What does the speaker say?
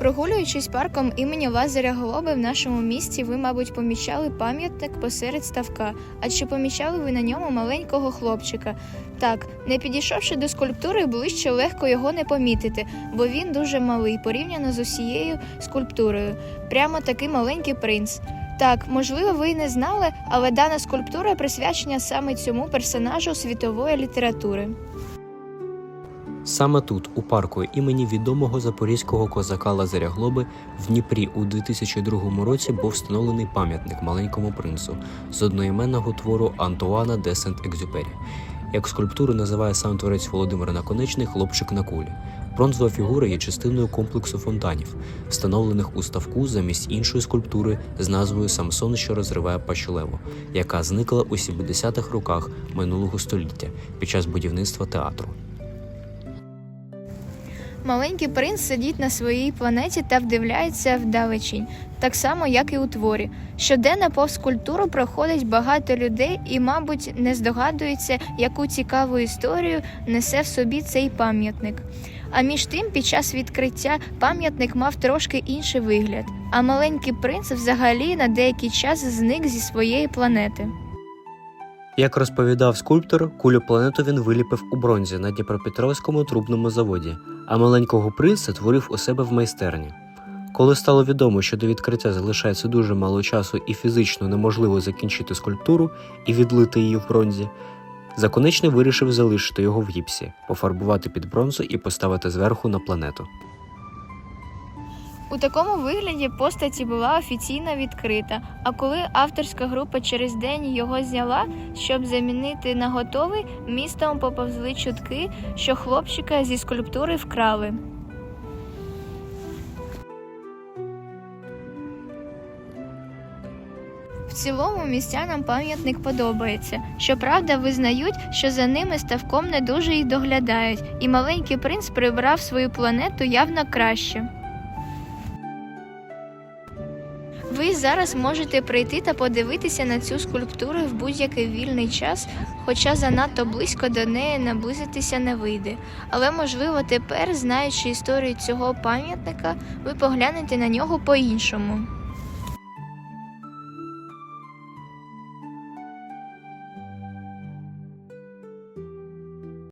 Прогулюючись парком імені Лазаря Голоби в нашому місті, ви, мабуть, помічали пам'ятник посеред ставка. А чи помічали ви на ньому маленького хлопчика? Так, не підійшовши до скульптури, ближче легко його не помітити, бо він дуже малий порівняно з усією скульптурою. Прямо такий маленький принц. Так, можливо, ви й не знали, але дана скульптура присвячена саме цьому персонажу світової літератури. Саме тут, у парку імені відомого запорізького козака Лазаря Глоби, в Дніпрі у 2002 році був встановлений пам'ятник маленькому принцу з одноіменного твору Антуана де Сент-Екзюпері. Як скульптуру називає сам творець Володимир Наконечний хлопчик на кулі. Бронзова фігура є частиною комплексу фонтанів, встановлених у ставку замість іншої скульптури з назвою Самсон, що розриває пащулеву, яка зникла у 70-х роках минулого століття під час будівництва театру. Маленький принц сидить на своїй планеті та вдивляється вдалечінь, так само, як і у творі. Щоденно повз культуру проходить багато людей і, мабуть, не здогадується, яку цікаву історію несе в собі цей пам'ятник. А між тим, під час відкриття пам'ятник мав трошки інший вигляд, а маленький принц взагалі на деякий час зник зі своєї планети. Як розповідав скульптор, кулю планету він виліпив у бронзі на Дніпропетровському трубному заводі, а маленького принца творив у себе в майстерні. Коли стало відомо, що до відкриття залишається дуже мало часу і фізично неможливо закінчити скульптуру і відлити її в бронзі, Законечний вирішив залишити його в гіпсі, пофарбувати під бронзу і поставити зверху на планету. У такому вигляді постаті була офіційно відкрита. А коли авторська група через день його зняла, щоб замінити на готовий, містом поповзли чутки, що хлопчика зі скульптури вкрали. В цілому містянам пам'ятник подобається. Щоправда, визнають, що за ними ставком не дуже й доглядають, і маленький принц прибрав свою планету явно краще. Ви зараз можете прийти та подивитися на цю скульптуру в будь-який вільний час, хоча занадто близько до неї наблизитися не вийде. Але можливо тепер, знаючи історію цього пам'ятника, ви поглянете на нього по-іншому.